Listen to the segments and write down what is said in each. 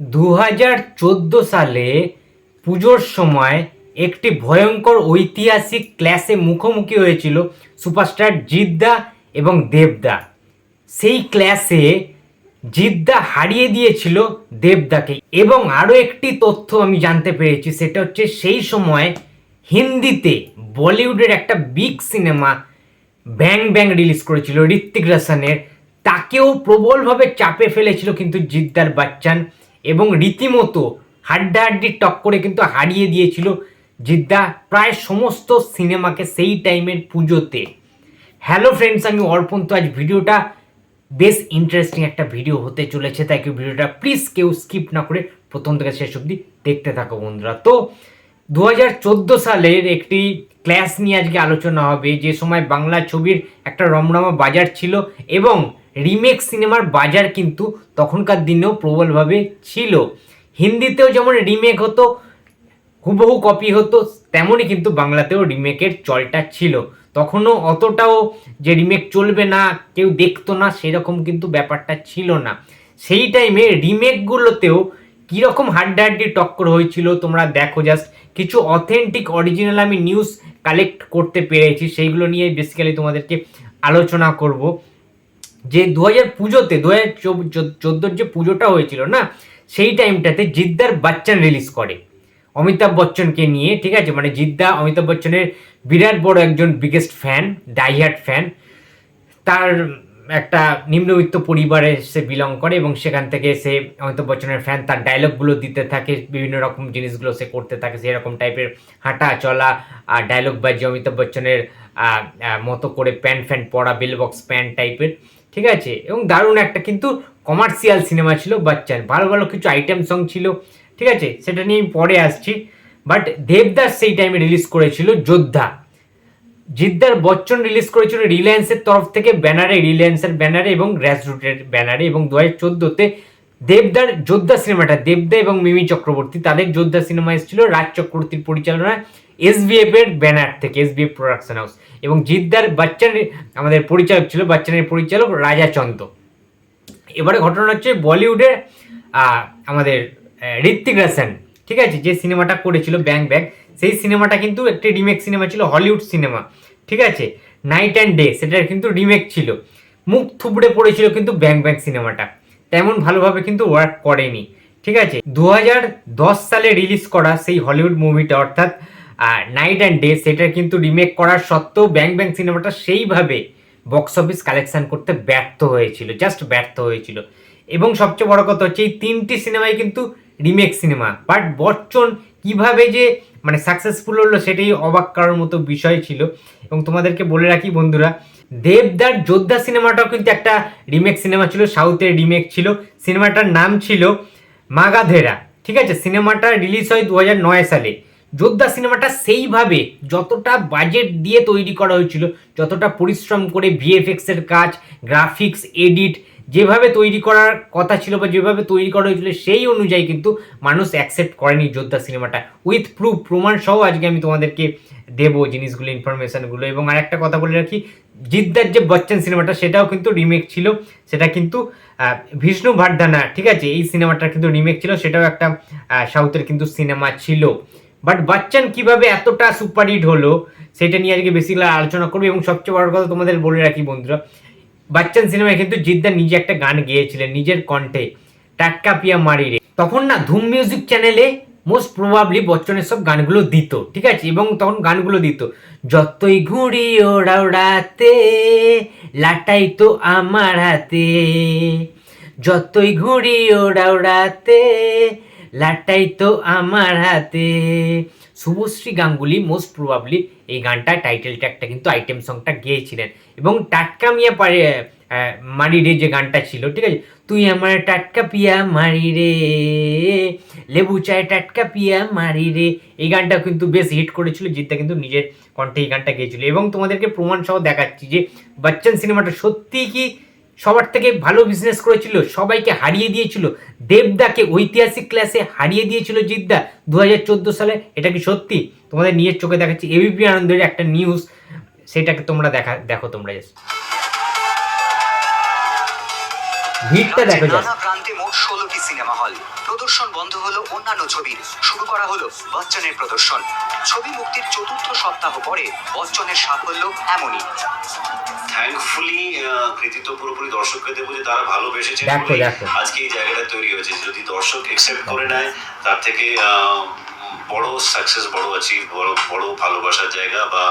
দু হাজার চোদ্দ সালে পুজোর সময় একটি ভয়ঙ্কর ঐতিহাসিক ক্লাসে মুখোমুখি হয়েছিল সুপারস্টার জিদ্দা এবং দেবদা। সেই ক্লাসে জিদ্দা হারিয়ে দিয়েছিল দেবদাকে। এবং আরও একটি তথ্য আমি জানতে পেরেছি, সেটা হচ্ছে সেই সময় হিন্দিতে বলিউডের একটা big cinema Bang Bang release করেছিল ঋত্বিক রোশনের। তাকেও প্রবলভাবে চাপে ফেলেছিল কিন্তু জিদ্দার বাচ্চান। এবং রীতিমতো হাড্ডাহাড্ডি টক্করে কিন্তু হারিয়ে দিয়েছিল জিদ্দা প্রায় সমস্ত সিনেমাকে সেই টাইমের পুজোতে। হ্যালো ফ্রেন্ডস আমি অর্পণ। তো আজ ভিডিওটা বেশ ইন্টারেস্টিং একটা ভিডিও হতে চলেছে। তাই কেউ ভিডিওটা প্লিজ কেউ স্কিপ না করে প্রথম থেকে শেষ অবধি দেখতে থাকো বন্ধুরা। তো দু হাজার চোদ্দ সালের একটি ক্লাস নিয়ে আজকে আলোচনা হবে। যে সময় বাংলা ছবির একটা রমরমা বাজার ছিল এবং রিমেক সিনেমার বাজার কিন্তু তখনকার দিনেও প্রবলভাবে ছিল। হিন্দিতেও যেমন রিমেক হতো, হুবহু কপি হতো, তেমনই কিন্তু বাংলাতেও রিমেকের চলটা ছিল। তখনও অতটাও যে রিমেক চলবে না, কেউ দেখতো না, সেরকম কিন্তু ব্যাপারটা ছিল না। সেই টাইমে রিমেকগুলোতেও কীরকম হাড্ডাহাড্ডি টক্কর হয়েছিল, তোমরা দেখো জাস্ট কিছু অথেন্টিক অরিজিনাল আমি নিউজ কালেক্ট করতে পেরেছি, সেইগুলো নিয়ে বেসিক্যালি তোমাদেরকে আলোচনা করব। যে দু হাজার পুজোতে দু হাজার চোদ্দোর যে পুজোটা হয়েছিল না, সেই টাইমটাতে জিদ্দার বাচ্চান রিলিজ করে। অমিতাভ বচ্চনকে নিয়ে, ঠিক আছে? মানে জিদ্দা, অমিতাভ বচ্চনের বিরাট বড় একজন বিগেস্ট ফ্যান ডাইহার্ট ফ্যান তার একটা নিম্নবিত্ত পরিবারে সে বিলং করে এবং সেখান থেকে সে অমিতাভ বচ্চনের ফ্যান তার ডায়লগগুলো দিতে থাকে, বিভিন্ন রকম জিনিসগুলো সে করতে থাকে, সেরকম টাইপের হাঁটা, চলা আর ডায়লগ বাজি অমিতাভ বচ্চনের মতো করে প্যান্ট ফ্যান্ট পরা বেল বক্স প্যান্ট টাইপের ঠিক আছে? এবং দারুণ একটা কিন্তু কমার্শিয়াল সিনেমা ছিল, বাচ্চার। ভালো ভালো কিছু আইটেম সং ছিল, ঠিক আছে? সেটা নিয়ে আমি পরে আসছি। বাট দেবদাস সেই টাইমে রিলিজ করেছিল যোদ্ধা। জিদ্দার বচ্চন রিলিজ করেছিল রিলায়েন্সের তরফ থেকে, ব্যানারে রিলায়েন্সের ব্যানারে এবং গ্র্যাসরুটের ব্যানারে এবং দু হাজার চোদ্দোতে দেবদার যোদ্ধা সিনেমাটা দেবদা এবং মিমি চক্রবর্তী তাদের যোদ্ধা সিনেমা এসেছিল রাজ চক্রবর্তীর পরিচালনায় এসবিএফ এর ব্যানার থেকে এস এসবিএফ প্রোডাকশন হাউস এবং জিদ্দার বাচ্চার আমাদের পরিচালক ছিল বাচ্চানের পরিচালক রাজা চন্দ। এবারে ঘটনা হচ্ছে বলিউডের আহ, আমাদের ঋত্বিক রোশন ঠিক আছে যে সিনেমাটা করেছিল ব্যাং ব্যাগ সেই সিনেমাটা কিন্তু একটি রিমেক সিনেমা ছিল হলিউড সিনেমা ঠিক আছে নাইট অ্যান্ড ডে সেটার কিন্তু রিমেক ছিল। মুখ থুবড়ে পড়েছিল কিন্তু ব্যাং ব্যাং সিনেমাটা। তেমন ভালোভাবে কিন্তু ওয়ার্ক করেনি। ঠিক আছে? দু হাজার দশ সালে রিলিজ করা সেই হলিউড মুভিটা অর্থাৎ নাইট অ্যান্ড ডে সেটার কিন্তু রিমেক করার সত্ত্বেও ব্যাং ব্যাং সিনেমাটা সেইভাবে বক্স অফিস কালেকশন করতে ব্যর্থ হয়েছিল জাস্ট ব্যর্থ হয়েছিল। এবং সবচেয়ে বড় কথা হচ্ছে, এই তিনটি সিনেমাই কিন্তু রিমেক সিনেমা বাট বচ্চন কীভাবে যে মানে সাকসেসফুল হলো সেটাই অবাক করার মতো বিষয় ছিল। এবং তোমাদেরকে বলে রাখি বন্ধুরা দেবদার যোদ্ধা সিনেমাটাও কিন্তু একটা রিমেক সিনেমা ছিল, সাউথের রিমেক ছিল। সিনেমাটার নাম ছিল মাগাধেরা, ঠিক আছে? সিনেমাটা রিলিজ হয় দু সালে। যোদ্ধা সিনেমাটা সেইভাবে যতটা বাজেট দিয়ে তৈরি করা হয়েছিল, যতটা পরিশ্রম করে ভিএফএক্সের কাজ গ্রাফিক্স এডিট যেভাবে তৈরি করার কথা ছিল বা যেভাবে তৈরি করা হয়েছিল, সেই অনুযায়ী কিন্তু মানুষ অ্যাকসেপ্ট করেনি যোদ্ধা সিনেমাটা। উইথ প্রুফ প্রমাণ সহ আজকে আমি তোমাদেরকে দেবো জিনিসগুলো ইনফরমেশনগুলো এবং আরেকটা কথা বলে রাখি, জিদ্দার যে বচ্চন সিনেমাটা, সেটাও কিন্তু রিমেক ছিল। সেটা কিন্তু বিষ্ণু ভার্দানা ঠিক আছে? এই সিনেমাটা কিন্তু রিমেক ছিল, সেটাও একটা সাউথের কিন্তু সিনেমা ছিল। বাট বাচ্চান কীভাবে এতটা সুপারহিট হলো, সেটা নিয়ে আজকে বেশি আলোচনা করব। এবং সবচেয়ে বড় কথা তোমাদের বলে রাখি বন্ধুরা বাচ্চান সিনেমায় কিন্তু জিদ্দা নিজে একটা গান গেয়েছিলেন, নিজের কণ্ঠে, টাটকা পিয়া মারি রে। তখন না ধুম মিউজিক চ্যানেলে মোস্ট প্রবাবলি বচ্চনের সব গানগুলো দিত, ঠিক আছে? এবং তখন গানগুলো দিত, যতই ঘুড়ি ওড়া ওড়াতে, লাটাই তো আমার হাতে। যতই ঘুড়ি ওড়া ওড়াতে, লাটাই তো আমার হাতে। শুভশ্রী গাঙ্গুলি মোস্ট প্রবাবলি এই গানটা টাইটেল ট্র্যাকটা কিন্তু আইটেম সংটা গেয়েছিলেন। এবং টাটকা মিয়া পারে মারি রে যে গানটা ছিল, ঠিক আছে? তুই আমার টাটকা পিয়া মারি রে, লেবু চায় টাটকা পিয়া মারি রে। এই গানটা কিন্তু বেশ হিট করেছিল জিতটা কিন্তু নিজের কণ্ঠে এই গানটা গেয়েছিল। এবং তোমাদেরকে প্রমাণ সহ দেখাচ্ছি যে বচ্চন সিনেমাটা সত্যিই কি সবার থেকে ভালো বিজনেস করেছিল, সবাইকে হারিয়ে দিয়েছিল। দেবদাকে ঐতিহাসিক ক্লাসে হারিয়ে দিয়েছিল জিদ্দা দু হাজার সালে, এটা কি সত্যি? তোমাদের নিজের চোখে দেখাচ্ছি। এবিপি আনন্দের একটা নিউজ সেটাকে তোমরা দেখা, দেখো তোমরা। ভিড়টা দেখো নানা সিনেমা হল প্রদর্শন বন্ধ হলো অন্যান্য ছবির। শুরু করা হলো বচ্চনের প্রদর্শন। ছবি মুক্তির চতুর্থ সপ্তাহ পরে বচ্চনের সাফল্য এমনই। থ্যাঙ্কফুলি কৃতিত্ব পুরোপুরি দর্শককে দেবো যে তারা ভালোবেসেছে। আজকে এই জায়গাটা তৈরি হয়েছে। যদি দর্শক একসেপ্ট করে নেয় তার থেকে বড় সাকসেস বড় আছি বড় বড় ভালোবাসার জায়গা বা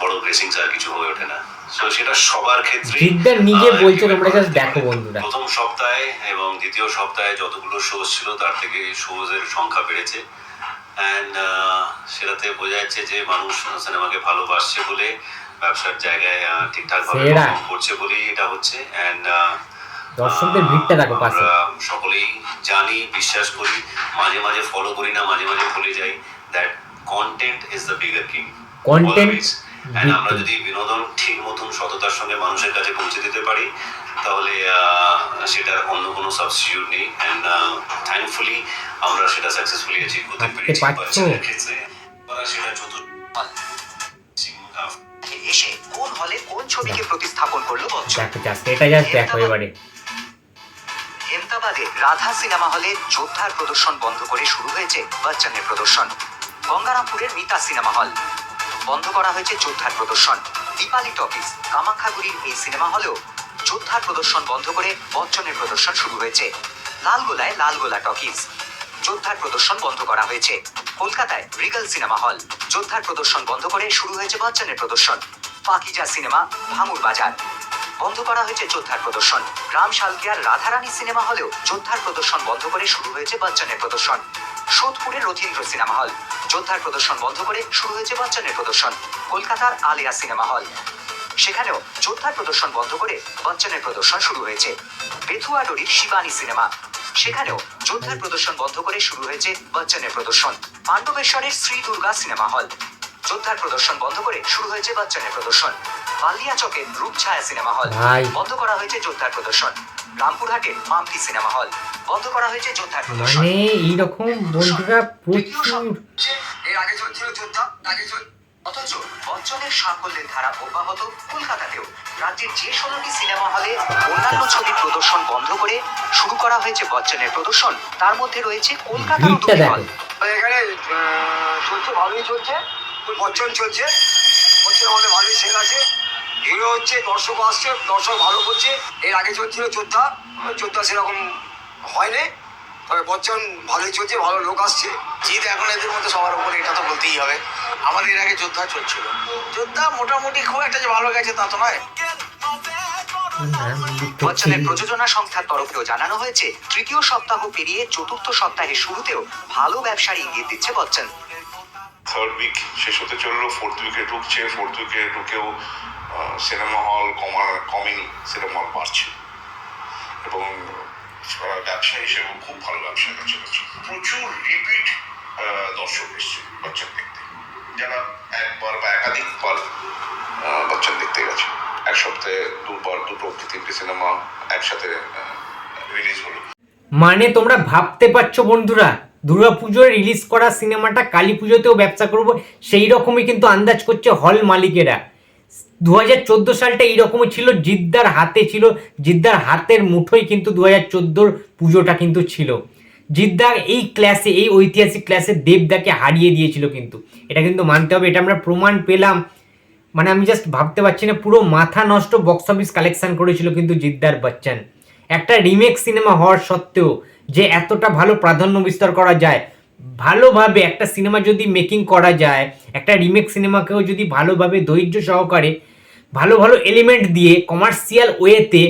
বড় ব্লেসিংস আর কিছু হয়ে ওঠে না। তো সেটা সবার ক্ষেত্রে জিদ্দার নিজে বলছে, তোমরা just দেখো বন্ধুরা। প্রথম সপ্তাহে এবং দ্বিতীয় সপ্তাহে যতগুলো শোজ ছিল তার থেকে শোজ এর সংখ্যা বেড়েছে। অ্যান্ড সেটাতে বোঝা যাচ্ছে যে মানুষ সিনেমাকে ভালোবাসছে বলে ব্যবসার জায়গায় ঠিকঠাক ভাবে করছে বলেই এটা হচ্ছে। অ্যান্ড দর্শকদের ভিড়টা দেখো পাশে। সকলেই জানি বিশ্বাস করি মাঝে মাঝে ফলো করি না মাঝে মাঝে ভুলে যাই that content is the bigger king Content আমরা যদি বিনোদন ঠিক মতন সততার সঙ্গে মানুষের কাছে পৌঁছে দিতে পারি তাহলে সেটার অন্য কোনো সাবস্টিটিউট নেই। অ্যান্ড থ্যাঙ্কফুলি আমরা সেটা সাকসেসফুলি অ্যাচিভ করতে পেরেছি পারছ? ক্ষেত্রে। দেখো জাস্ট এটা জাস্ট দেখো এবারে হেমতাবাদে রাধা সিনেমা হলে যোদ্ধার প্রদর্শন বন্ধ করে শুরু হয়েছে বচ্চনের প্রদর্শন। গঙ্গারামপুরের মিতা সিনেমা হল। বন্ধ করা হয়েছে যোদ্ধার প্রদর্শন। দীপালি টকিজ কামাখ্যাগুড়ির এই সিনেমা হলেও যোদ্ধার প্রদর্শন বন্ধ করে বচ্চনের প্রদর্শন শুরু হয়েছে। লালগোলায় লালগোলা টকিজ। যোদ্ধার প্রদর্শন বন্ধ করা হয়েছে। কলকাতায় রিগল সিনেমা হল। যোদ্ধার প্রদর্শন বন্ধ করে শুরু হয়েছে বচ্চনের প্রদর্শন। পাকিজা সিনেমা ভাঙুর বাজার। বন্ধ করা হয়েছে যোদ্ধার প্রদর্শন। রাম শালকিয়ার রাধারানী সিনেমা হলেও যোদ্ধার প্রদর্শন বন্ধ করে শুরু হয়েছে বচ্চনের প্রদর্শন। সোদপুরের রথীন্দ্র সিনেমা হল। যোদ্ধার প্রদর্শন বন্ধ করে শুরু হয়েছে বচ্চনের প্রদর্শন, কলকাতার আলিয়া সিনেমা হল। সেখানেও যোদ্ধার প্রদর্শন বন্ধ করে বচ্চনের প্রদর্শন শুরু হয়েছে। বেথুয়াডোরির শিবানী সিনেমা। সেখানেও যোদ্ধার প্রদর্শন বন্ধ করে শুরু হয়েছে বচ্চনের প্রদর্শন। পাণ্ডবেশ্বরের শ্রী দুর্গা সিনেমা হল। যোদ্ধার প্রদর্শন বন্ধ করে শুরু হয়েছে বচ্চনের প্রদর্শন। বালিয়া চকের রূপছায়া সিনেমা হল। বন্ধ করা হয়েছে যোদ্ধার প্রদর্শন। রামপুরহাটের মাম্পি সিনেমা হল। বন্ধ করা হয়েছে যোদ্ধার প্রদর্শন। মানে এইরকম বন্ধুরা প্রচুর। এর আগে চলছিল যোদ্ধা আগে চল অথচ বচ্চনের সাফল্যের ধারা অব্যাহত কলকাতাতেও। রাজ্যের যে ষোলোটি সিনেমা হলে অন্যান্য ছবি প্রদর্শন বন্ধ করে শুরু করা হয়েছে বচ্চনের প্রদর্শন। তার মধ্যে রয়েছে কলকাতার দুটি হল। এখানে আহ, চলছে ভালোই চলছে। বচ্চন চলছে। বচ্চন আমাদের ভালোই সেল আছে। হিরো হচ্ছে দর্শক আসছে দর্শক ভালো করছে। এর আগে চলছিল যোদ্ধা যোদ্ধা সেরকম হয়নি। তবে বচ্চন ভালোই চলছে ভালো লোক আসছে। জিৎ এখন এদের মধ্যে সবার উপরে এটা তো বলতেই হবে। আমাদের এর আগে যোদ্ধা চলছিল। যোদ্ধা মোটামুটি খুব একটা যে ভালো গেছে তা তো নয়। বচ্চনের প্রযোজনা সংস্থার তরফেও জানানো হয়েছে তৃতীয় সপ্তাহ পেরিয়ে চতুর্থ সপ্তাহের শুরুতেও ভালো ব্যবসার ইঙ্গিত দিচ্ছে বচ্চন। থার্ড উইক শেষ হতে চলল ফোর্থ উইকে ঢুকছে ফোর্থ উইকে ঢুকেও সিনেমা হল কমার কমেনি সিনেমা হল বাড়ছে। এবং ব্যবসা হিসেবে খুব ভালো ব্যবসা চলেছে প্রচুর রিপিট দর্শক এসছে বাচ্চান দেখতে যারা একবার বা একাধিকবার আহ, বাচ্চান দেখতে গেছে। এক সপ্তাহে দুবার দুটো কি তিনটে সিনেমা একসাথে রিলিজ হলো। মানে তোমরা ভাবতে পারছ বন্ধুরা দুর্গাপুজোয় রিলিজ করা সিনেমাটা কালী পুজোতেও ব্যবসা করব, সেই রকমই কিন্তু আন্দাজ করছে হল মালিকেরা। দু হাজার চোদ্দ সালটা এইরকমই ছিল, জিদ্দার হাতে ছিল, জিদ্দার হাতের মুঠোই কিন্তু দু হাজার চোদ্দোর পুজোটা কিন্তু ছিল। জিদ্দা এই ক্লাসে এই ঐতিহাসিক ক্লাসে দেবদাকে হারিয়ে দিয়েছিল কিন্তু। এটা কিন্তু মানতে হবে, এটা আমরা প্রমাণ পেলাম। মানে আমি জাস্ট ভাবতে পারছি না, পুরো মাথা নষ্ট বক্স অফিস কালেকশন করেছিল কিন্তু জিদ্দার বচ্চন। একটা রিমেক সিনেমা হওয়ার সত্ত্বেও যে এতটা ভালো প্রাধান্য বিস্তার করা যায়। ভালোভাবে একটা সিনেমা যদি মেকিং করা যায়, একটা রিমেক সিনেমাকেও যদি ভালোভাবে ধৈর্য সহকারে, ভালো ভালো এলিমেন্ট দিয়ে কমার্শিয়াল ওয়েতে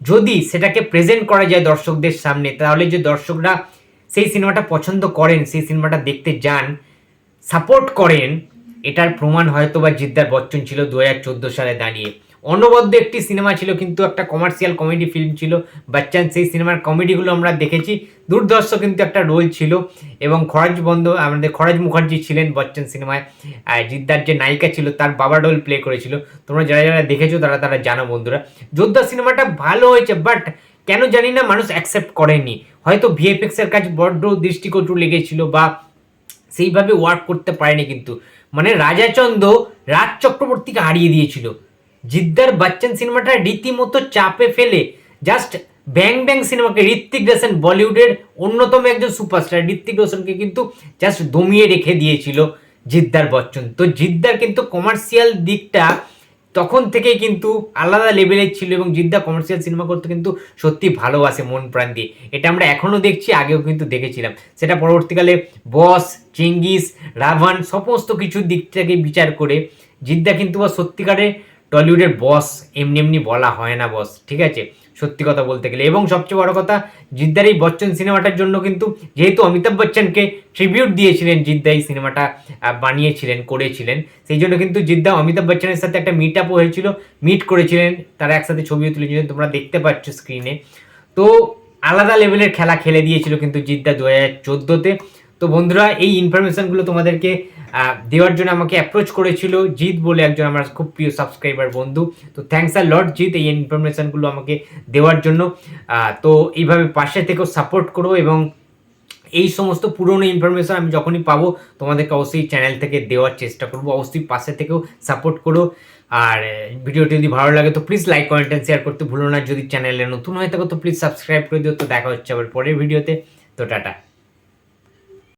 যদি সেটাকে প্রেজেন্ট করা যায় দর্শকদের সামনে, তাহলে যে দর্শকরা সেই সিনেমাটা পছন্দ করেন, সেই সিনেমাটা দেখতে যান সাপোর্ট করেন, এটার প্রমাণ হয়তো বা জিদ্দার বচ্চন ছিল দু হাজার চোদ্দ সালে দাঁড়িয়ে। অনবদ্য একটি সিনেমা ছিল, কিন্তু একটা কমার্শিয়াল কমেডি ফিল্ম ছিল। বাচ্চান, সেই সিনেমার কমেডিগুলো আমরা দেখেছি। দুর্ধর্ষ কিন্তু একটা রোল ছিল এবং খরাজ বন্ধ, আমাদের খরাজ মুখার্জি ছিলেন বচ্চন সিনেমায়। জিদ্দার যে নায়িকা ছিল, তার বাবা রোল প্লে করেছিল। তোমরা যারা যারা দেখেছ, তারা তারা জানো বন্ধুরা। যোদ্ধা সিনেমাটা ভালো হয়েছে বাট কেন জানি না মানুষ অ্যাকসেপ্ট করেনি। হয়তো ভিএফএক্সের কাছে বড্ড দৃষ্টিকটু লেগেছিল বা সেইভাবে ওয়ার্ক করতে পারেনি কিন্তু। মানে রাজাচন্দ্র রাজ চক্রবর্তীকে হারিয়ে দিয়েছিল। জিদ্দার বচ্চন সিনেমাটা রীতিমতো চাপে ফেলে। জাস্ট ব্যাং ব্যাং সিনেমাকে ঋত্বিক রোশন বলিউডের অন্যতম একজন সুপারস্টার। ঋত্বিক রোশনকে কিন্তু জাস্ট দমিয়ে রেখে দিয়েছিল জিদ্দার বচ্চন। তো জিদ্দার কিন্তু কমার্শিয়াল দিকটা তখন থেকেই কিন্তু আলাদা লেভেলের ছিল এবং জিদ্দা কমার্শিয়াল সিনেমা করতে কিন্তু সত্যি ভালোবাসে মন প্রাণ দিয়ে। এটা আমরা এখনও দেখছি, আগেও কিন্তু দেখেছিলাম। সেটা পরবর্তীকালে বস, চেঙ্গিস, রাভান, সমস্ত কিছুর দিক থেকে বিচার করে জিদ্দা কিন্তু বা সত্যিকারের টলিউডের বস, এমনি এমনি বলা হয় না বস, ঠিক আছে? সত্যি কথা বলতে গেলে। এবং সবচেয়ে বড় কথা, জিদ্দার এই বচ্চন সিনেমাটার জন্য কিন্তু যেহেতু অমিতাভ বচ্চনকে ট্রিবিউট দিয়েছিলেন, জিদ্দা এই সিনেমাটা বানিয়েছিলেন, করেছিলেন, সেই জন্য কিন্তু জিদ্দা অমিতাভ বচ্চনের সাথে একটা মিট আপও হয়েছিল মিট করেছিলেন, তারা একসাথে ছবিও তুলেছিলেন, তোমরা দেখতে পাচ্ছ স্ক্রিনে তো আলাদা লেভেলের খেলা খেলে দিয়েছিল কিন্তু জিদ্দা দু হাজার চোদ্দোতে। তো বন্ধুরা, এই ইনফরমেশনগুলো তোমাদেরকে দেওয়ার জন্য আমাকে অ্যাপ্রোচ করেছিল জিৎ বলে একজন আমার খুব প্রিয় সাবস্ক্রাইবার বন্ধু। তো থ্যাংকস আর লট জিৎ এই ইনফরমেশনগুলো আমাকে দেওয়ার জন্য। তো এইভাবে পাশে থেকেও সাপোর্ট করো এবং এই সমস্ত পুরনো ইনফরমেশন আমি যখনই পাবো, তোমাদেরকে অবশ্যই চ্যানেল থেকে দেওয়ার চেষ্টা করব। অবশ্যই পাশে থেকেও সাপোর্ট করো। আর ভিডিওটি যদি ভালো লাগে তো please like comment and share করতে ভুলো না। যদি চ্যানেলে নতুন হয়ে থাকো তো প্লিজ সাবস্ক্রাইব করে দিও। তো দেখা হচ্ছে আবার পরের ভিডিওতে। তো টাটা।